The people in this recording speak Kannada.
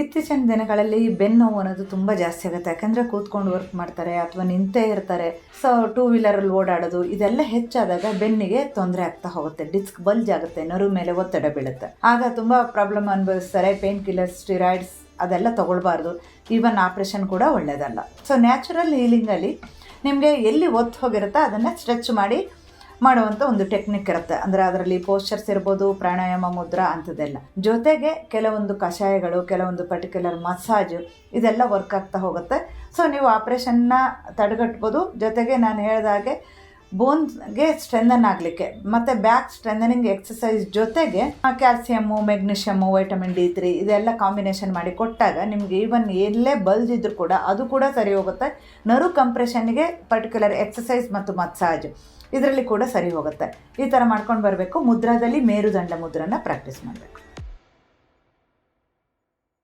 ಇತ್ತೀಚಿನ ದಿನಗಳಲ್ಲಿ ಬೆನ್ನು ನೋವು ಅನ್ನೋದು ತುಂಬ ಜಾಸ್ತಿ ಆಗುತ್ತೆ. ಯಾಕಂದರೆ ಕೂತ್ಕೊಂಡು ವರ್ಕ್ ಮಾಡ್ತಾರೆ ಅಥವಾ ನಿಂತೇ ಇರ್ತಾರೆ. ಸೊ ಟೂ ವೀಲರಲ್ಲಿ ಓಡಾಡೋದು, ಇದೆಲ್ಲ ಹೆಚ್ಚಾದಾಗ ಬೆನ್ನಿಗೆ ತೊಂದರೆ ಆಗ್ತಾ ಹೋಗುತ್ತೆ. ಡಿಸ್ಕ್ ಬಲ್ಜ್ ಆಗುತ್ತೆ, ನರು ಮೇಲೆ ಒತ್ತಡ ಬೀಳುತ್ತೆ. ಆಗ ತುಂಬ ಪ್ರಾಬ್ಲಮ್ ಅನುಭವಿಸ್ತಾರೆ. ಪೇನ್ ಕಿಲ್ಲರ್ಸ್ ಸ್ಟಿರಾಯ್ಡ್ಸ್ ಅದೆಲ್ಲ ತೊಗೊಳ್ಬಾರ್ದು. ಈವನ್ ಆಪ್ರೇಷನ್ ಕೂಡ ಒಳ್ಳೆಯದಲ್ಲ ಸೊ ನ್ಯಾಚುರಲ್ ಹೀಲಿಂಗಲ್ಲಿ ನಿಮಗೆ ಎಲ್ಲಿ ಒತ್ತು ಹೋಗಿರುತ್ತೋ ಅದನ್ನು ಸ್ಟ್ರೆಚ್ ಮಾಡಿ ಮಾಡುವಂಥ ಒಂದು ಟೆಕ್ನಿಕ್ ಇರುತ್ತೆ. ಅಂದರೆ ಅದರಲ್ಲಿ ಪೋಸ್ಚರ್ಸ್ ಇರ್ಬೋದು, ಪ್ರಾಣಾಯಾಮ, ಮುದ್ರ ಅಂಥದ್ದೆಲ್ಲ. ಜೊತೆಗೆ ಕೆಲವೊಂದು ಕಷಾಯಗಳು, ಕೆಲವೊಂದು ಪರ್ಟಿಕ್ಯುಲರ್ ಮಸಾಜ್ ಇದೆಲ್ಲ ವರ್ಕ್ ಆಗ್ತಾ ಹೋಗುತ್ತೆ. ಸೊ ನೀವು ಆಪ್ರೇಷನ್ನ ತಡೆಗಟ್ಬೋದು. ಜೊತೆಗೆ ನಾನು ಹೇಳಿದ ಹಾಗೆ ಬೋನ್ಸ್ಗೆ ಸ್ಟ್ರೆಂದನ್ ಆಗಲಿಕ್ಕೆ. ಮತ್ತು ಬ್ಯಾಕ್ ಸ್ಟ್ರೆಂದನಿಂಗ್ ಎಕ್ಸಸೈಸ್ ಜೊತೆಗೆ calcium magnesium vitamin D three ಇದೆಲ್ಲ ಕಾಂಬಿನೇಷನ್ ಮಾಡಿ ಕೊಟ್ಟಾಗ ನಿಮಗೆ ಈವನ್ ಎಲ್ಲೇ ಬಲ್ಜ್ ಇದ್ರೂ ಕೂಡ ಅದು ಕೂಡ ಸರಿ ಹೋಗುತ್ತೆ. ನರು ಕಂಪ್ರೆಷನ್ಗೆ ಪರ್ಟಿಕ್ಯುಲರ್ ಎಕ್ಸಸೈಸ್ ಮತ್ತು ಮಸಾಜ್ ಇದರಲ್ಲಿ ಕೂಡ ಸರಿ ಹೋಗುತ್ತೆ. ಈ ಥರ ಮಾಡ್ಕೊಂಡು ಬರಬೇಕು. ಮುದ್ರಾದಲ್ಲಿ ಮೇರುದಂಡ ಮುದ್ರನ ಪ್ರಾಕ್ಟೀಸ್ ಮಾಡಬೇಕು.